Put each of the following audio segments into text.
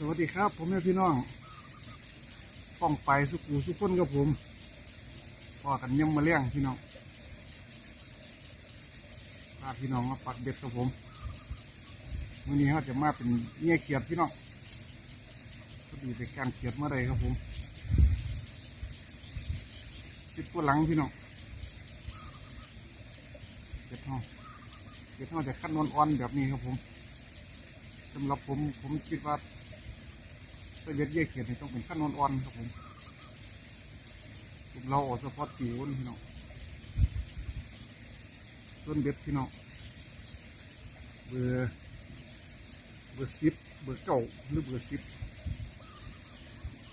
สวัสดีครับผมแม่พี่น้องป้องไปสุกูสุคนกับผมพอกันยังมาเลี้ยงพี่น้องพาพี่น้องมาปักเบ็ดกับผมวันนี้เขาจะมาเป็นเงี้ยเขียดพี่น้องพอดีไปการเขียดเมื่อไรครับผมติดปวหลังพี่น้องเขียดห้องเขียดห้องจะขั้นนวลอ่อนแบบนี้ครับผมสำหรับผมผมคิดว่า เส้นเล็ดเยี่ยเขียดนี่ต้องเป็นขั้นอ่อนๆครับผมผมเราออกเฉพาะผิวนี่พี่น้องต้นเบ็ดพี่น้องเบอร์เบอร์สิบเบอร์เก้าหรือเบอร์สิบ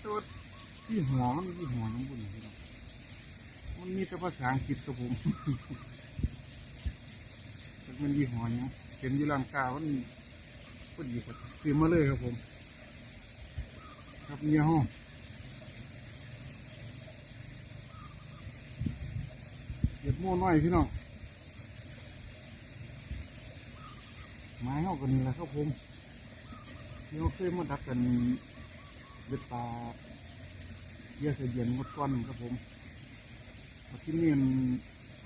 ตัวที่หัวมันมีที่หัวน้ำบุญพี่น้องมันมีแต่ภาษาอังกฤษครับผมมันมีหัวยังเห็นอยู่ร้านกามันก็ดีครับซื้อมาเลยครับผม ครับเนี่ยห้องเห็ดโม่น้อยพี่น้องไม้เข้ากันนี่แหละครับผมที่เขาเคยมาดักกันเบ็ดปลาเยี่ยเสียเย็นหมดก้อนครับผมที่นี่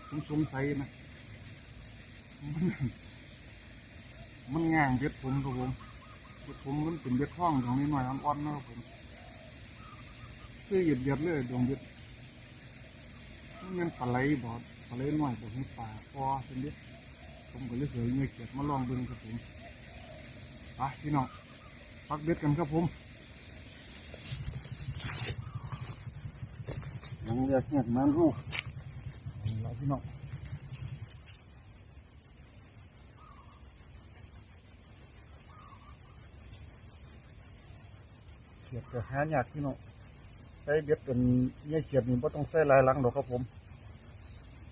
ผมสงสัยนะมันมันง่างเบ็ดผมครับผม ผมมันเป็นเบ็ดห้องของนิดหน่อยอ่อนๆนะครับผมซื้อเหยียดเยียดๆเลยดวงเบ็ดมันเป็นปลาไหลบอดปลาไหลหน่อยบอดให้ปลาพอเป็นเด็ดผมก็เลยเสือเงยเกียดมาลองดูครับผมไปพี่น้องปักเบ็ดกันครับผมยังเรียกเงียบนั้นลูกแล้วพี่น้อง ขียดจะหายากที่น้องใช้เบ็ดเป็นเงี้ยเขียดนี่ไ่ต้องใส่ลายลังหรอกครับผม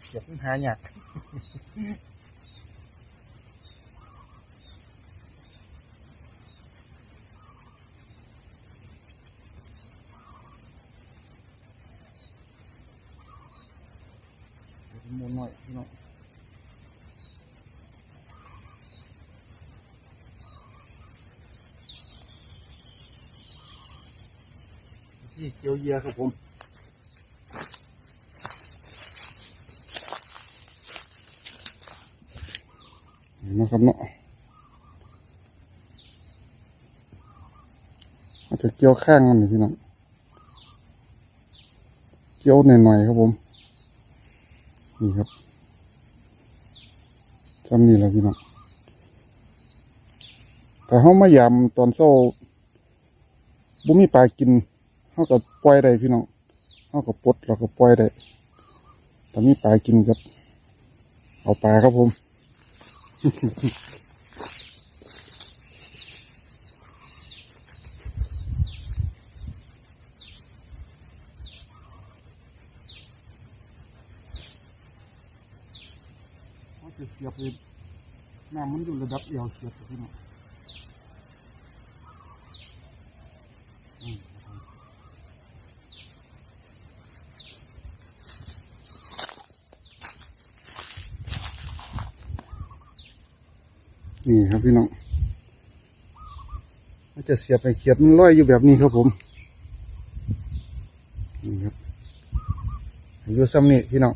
เขียดมันหายากเดี๋ยวผมหมุนหน่อยพี่น้องที่เกียวเยียครับผมนะครับเนาะอาจจะเกี่ยวข้างมันนี่พี่น้อง เกี่ยวหน่อยๆครับผม นี่ครับจำนี่แหละพี่น้อง แต่เขามายำตอนเช้าบุมีปลากิน เขาก็ปล่อยได้พี่น้องเขาก็ปลดเราก็ปล่อยได้แต่มีปลากินครับ เอาปลาครับผมเขาจะเสียบเลยน้ำมันอยู่ระดับเอวเสียบพี่น้องอืมครับผม นี่ครับพี่น้องเขาจะเสียบไปเขียดมันลอยอยู่แบบนี้ครับผมนี่ครับอยู่ซ้ำนี่พี่น้อง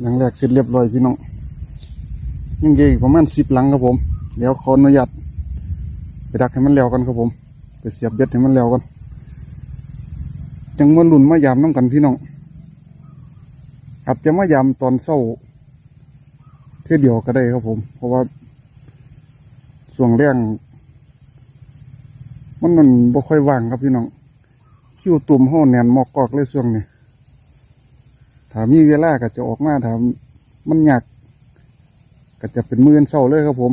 หลังแรกเสร็จเรียบร้อยพี่น้องยังเหลืออีกประมาณสิบหลังครับผมเดี๋ยวขออนุญาตไปดักให้มันแล้วกันครับผม ไปเสียบเบ็ดให้มันแล้วกันจังมาลุ่นมายามน้ำกันพี่น้อง อาจจะมายาตอนเศร้าเท่ยเดียวก็ได้ครับผม เพราะว่าช่วงแรงมันมันบ่ค่อยว่างครับพี่น้องคิวตุ่มห้อแนนหมอกกอกเลยช่วงนี้ถ้ามีเวลาก็จะออกมาถามมันยากก็จะเป็นมืออนเศร้าเลยครับผม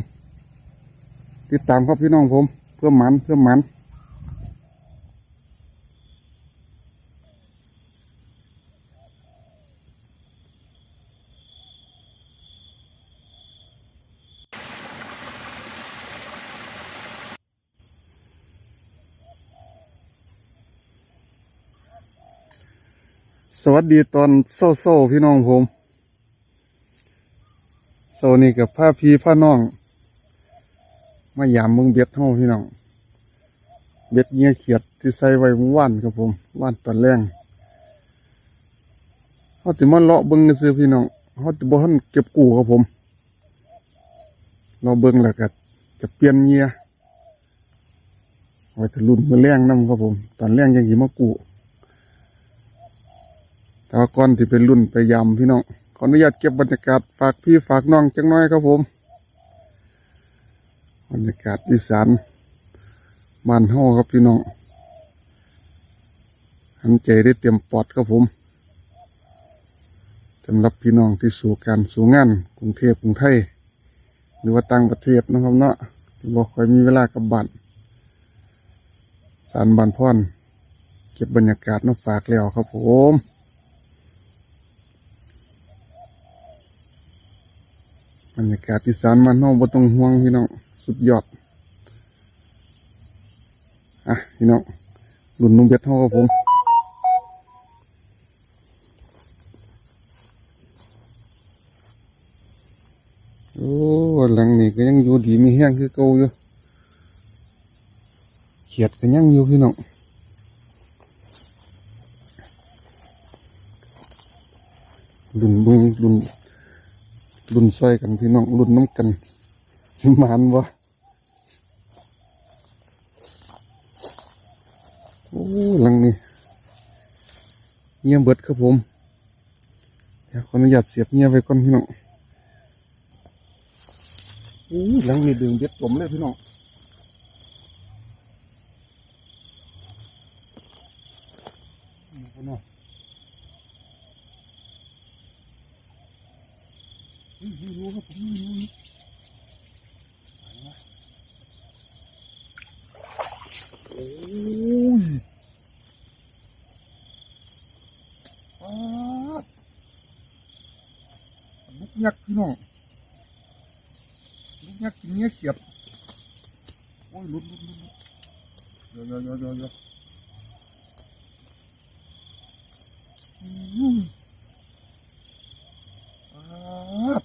ติดตามครับพี่น้องผม เพื่อมันเพื่อมัน สวัสดีตอนเศร้าๆพี่น้องผมโซนี่กับผ้าพีผ้าน้อง มายามมืองเบ็ดเฮาพี่น้อง เบ็ดเงี้ยเขียดที่ใส่ไว้เมื่านครับผมว่านตอนแรงเฮาสิมาเลาะเบิ่งซื่อๆพี่น้องเฮาสิบ่ทันเก็บกู้ครับผมเราเบิ่งแล้วก็จะเปลี่ยนเงี้ยไว้ทะลุนมือแรงนํครับผม ตอนแรงยังสิมากู้แต่ว่าก่อนที่เป็นรุ่นไปยามพี่น้องขออนุญาตเก็บบรรยากาศฝากพี่ฝากน้องจังน้อยครับผม บรรยากาศอีสานบ้านเฮาครับพี่น้องหันใจได้เตรียมปอดครับผมสำหรับพี่น้องที่สู่การสู่งานกรุงเทพกรุงไทย หรือว่าต่างประเทศนะครับเนาะที่บอกคอยมีเวลากับบ้านสารบานพรเก็บบรรยากาศมาฝากแล้วครับผม รรยากาศอีสานมันเฮาบ่ต้องห่วงพี่น้องสุดยอด อะพี่น้องหลุนนุ่มเบ็ดเท่ากับผมโอ้หลังนี้ก็ยังอยู่ดีมีแห้งคือเก่าอยู่เขียดก็ยังอยู่พี่น้องหลุนบิงลุน ลุนซอยกันพี่น้องลุนน้ำกันสมานวะโอ้หลังนี้เงียบเบิดครับผมเดี๋ยวขออนุญาตเสียบเงียบไว้ก่อนพี่น้องโอ้หลังนี้ดึงเบ็ดผมเลยพี่น้องนี่พี่น้อง ไม่รู้ครับผมนี่รู้นี่โอ้ยปาดลูกยักษ์พี่น้องลูกยักษ์กินเงี้ยเขียดโอ้ยลุดลุดลุดลุดเดี๋ยวเดี๋ยวเดี๋ยวเดี๋ยวเดี๋ยวอืมปาด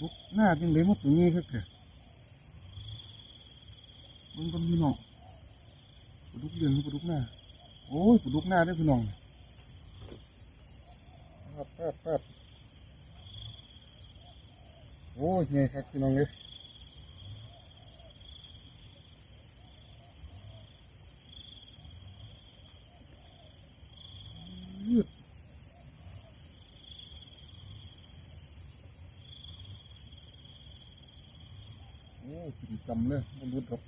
ลูก หน้าจึงเลยมันตัวนี้ครับแกเบิ่งกันพี่น้องปลาดุกเลี้ยงหรือปลาดุกหน้า โอ้ยปลาดุกหน้าได้พี่น้องปาดปาดปาดโอ้ยไงครับพี่น้องเลยยืดโอ้ยกิน จำเลยมันรุดครับ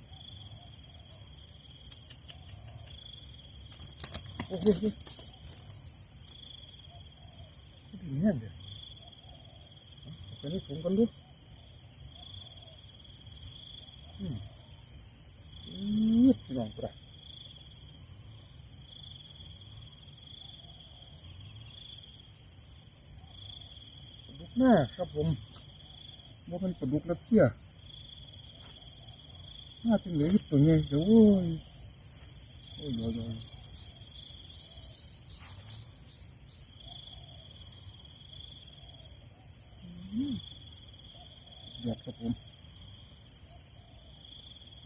โอ้โหถึงแห้งเดี๋ยวไปนี่ผมกันดูอืมอืมพี่น้องกระดุกหน้าครับผมว่าเป็นปลาดุกรัสเซีย หน้าเป็นเหลืออยู่ตัวนี้เดี๋ยวโอ้ยโอ้ยโอ้ยโอ้ยหยอดครับผม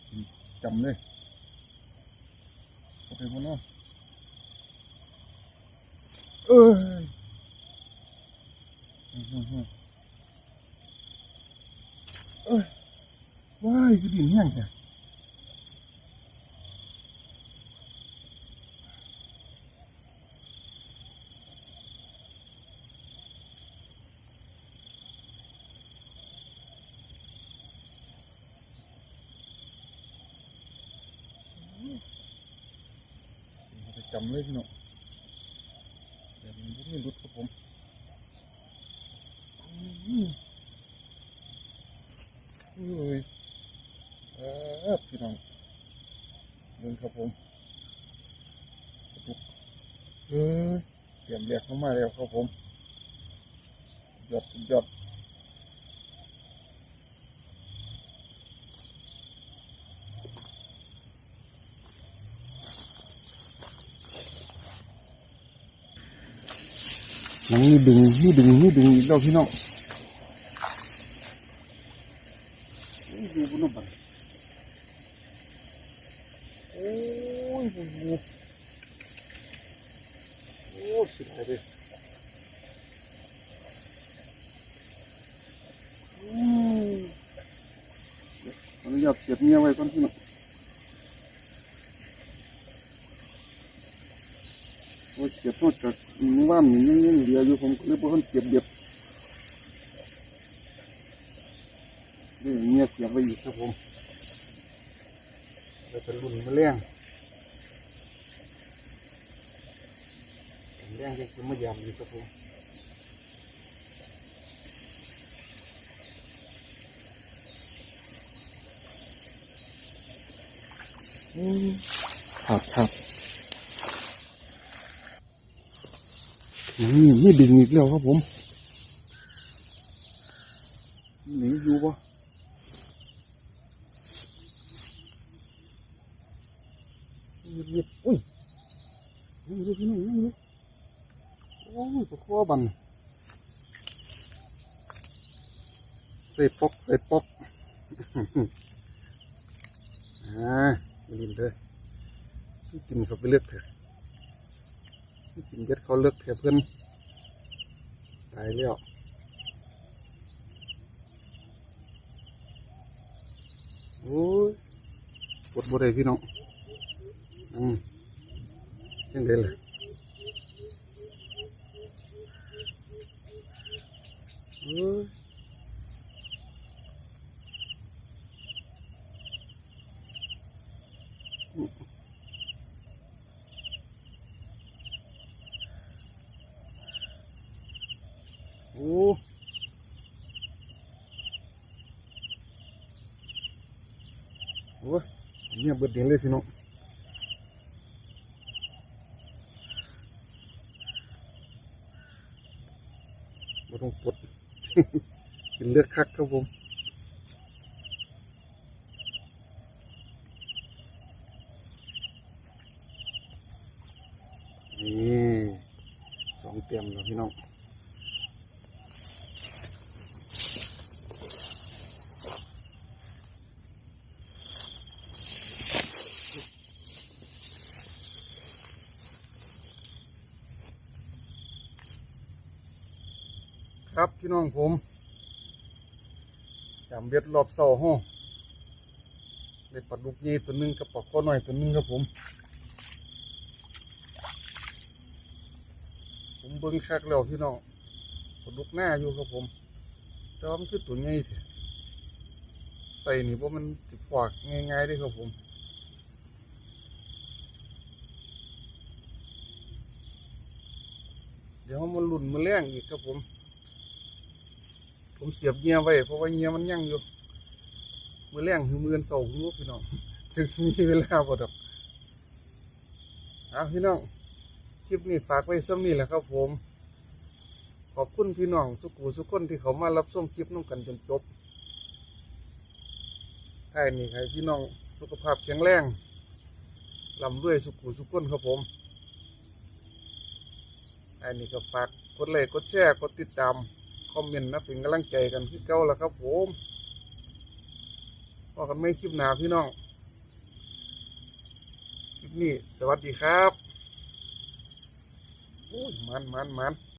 อืม จำเลยเคพ่อเนาะเอ้ยอืมอืมอืมเอ้ยว้ายคือดินแห้งแท้เอาไปจำเลยพี่น้องเดี๋ยวมันไม่รุดครับผมอืมเอ้ยเออพี่น้องเดินครับผมกระปุกเอ้ยเตรียมแบกเข้ามาแล้วครับผมหยอดยด หนังนี่ดึงนี่ดึงนี่ดึงอีกแล้วพี่น้องอยู่บนน้ำบันโอ้ยโอ้โหโอ้สุดท้ายเลยอืมอนุญาตเก็บเมียไว้ก่อนพี่น้องโอ้ย เก็บนอกจากว่านนี่ยังยังเหลืออยู่ผมเลยบ่ทันเก็บเด็บนี่เมียบเสียบไว้อีกครับผมเราจะลุ่นมาแรงแรงจะคือมายำอยู่ครับผมครับครับ นี่นี่ดึงอีกแล้วครับผมหนีอยู่ปะเงียบอุ้ยนี่ดูพี่น้องนี่โอ้ยตะข้อบันใส่ปอกใส่ปอกอ่าลินเลยกินเขาไปเลือกเถอะ กินเบ็ดเขาเลือกเถอเพื่อนตายแล้วโอ้ยปวดบวได้พี่น้องอืมยังไงล่ะโอ้ยโอ้โอ้ย เงียเบิดเดงเลยพี่น้องไม่ต้องปดกินเลือดคักครับผม นี่สองเต็มแล้วพี่น้อง ครับพี่น้องผมจำเบ็ดรอบเสาห้องเบ็ดปลาดุกยีตัวหนึงกับปลาข้อหน่อยตัวหนึงครับผม ผมเบิ้งคักแล้วพี่น้องปลาดุกหน้าอยู่ครับผมแต่มันคือตัวใหญ่ใส่นี่ว่าะมันติดฝากง่ายๆได้ครับผมเดี๋ยวมันหลุนมาแรงอีกครับผม ผมเสียบเงียไว้เพราะว่าเงียมันยั่งอยู่มือแรงคือมืออนเสาหูพี่น้องถึงมีเวลาบ่ดอกเอาพี่น้องคลิปนี้ฝากไว้ซ้ำนี่แหละครับผม ขอบคุณพี่น้องทุกผู้ทุกคนที่เขามารับชมคลิปน้องกันจนจบท้ายนี้ให้พี่น้องสุขภาพแข็งแรงลำด้วยสุขุสุขคนครับผมท้ายนี้ก็ฝากกดไลค์กดแชร์กดติดตาม คอมเมนต์นะเป็นกำลังใจกันที่เก้าแล้วครับผมพอกันไม่คลิปหนาพี่น้องคลิปนี้ สวัสดีครับ โอ้ยมันมันมัน